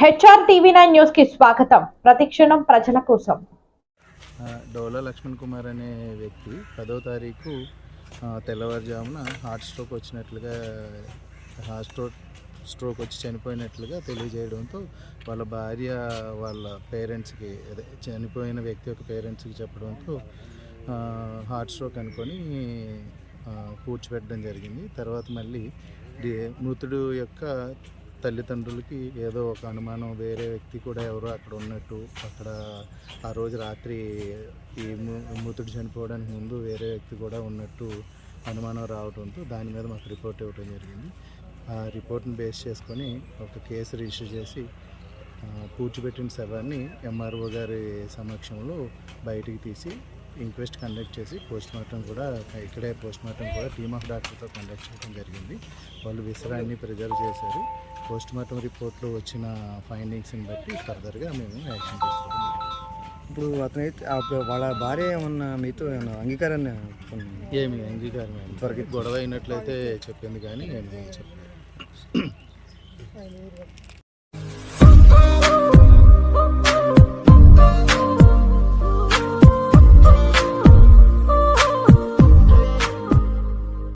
HR TV nine న్యూస్కి స్వాగతం. ప్రతిక్షణం ప్రజల కోసం. డోలా లక్ష్మణ్ కుమార్ అనే వ్యక్తి పదో తారీఖు తెల్లవారుజామున హార్ట్ స్ట్రోక్ వచ్చినట్లుగా హార్ట్ స్ట్రోక్ స్ట్రోక్ వచ్చి చనిపోయినట్లుగా తెలియజేయడంతో వాళ్ళ భార్య వాళ్ళ పేరెంట్స్కి అదే చనిపోయిన వ్యక్తి యొక్క పేరెంట్స్కి చెప్పడంతో హార్ట్ స్ట్రోక్ అనుకొని కూర్చోబెట్టడం పూడ్చిపెట్టడం జరిగింది. తర్వాత మళ్ళీ మృతుడు యొక్క తల్లిదండ్రులకి ఏదో ఒక అనుమానం వేరే వ్యక్తి కూడా ఎవరో అక్కడ ఉన్నట్టు అక్కడ ఆ రోజు రాత్రి ఈ మృతుడు చనిపోవడానికి ముందు వేరే వ్యక్తి కూడా ఉన్నట్టు అనుమానం రావడంతో దాని మీద మాకు రిపోర్ట్ ఇవ్వడం జరిగింది. ఆ రిపోర్ట్ని బేస్ చేసుకొని ఒక కేసు రిజిస్టర్ చేసి పూడ్చిపెట్టిన శవాన్ని ఎంఆర్ఓ గారి సమక్షంలో బయటికి తీసి ఇంక్వెస్ట్ కండక్ట్ చేసి పోస్ట్ మార్టం కూడా ఇక్కడే పోస్ట్ మార్టం కూడా టీమ్ ఆఫ్ డాక్టర్తో కండక్ట్ చేయడం జరిగింది. వాళ్ళు విసరాన్ని ప్రిజర్వ్ చేశారు. పోస్ట్ మార్టం రిపోర్ట్లో వచ్చిన ఫైండింగ్స్ని బట్టి ఫర్దర్గా మేము యాక్షన్ జరిగింది. ఇప్పుడు అతనైతే వాళ్ళ భార్య ఏమన్నా మీతో ఏమన్నా అంగీకారాన్ని? ఏమి అంగీకారం త్వరగా గొడవ అయినట్లయితే చెప్పింది కానీ ఏమి చెప్పలేదు.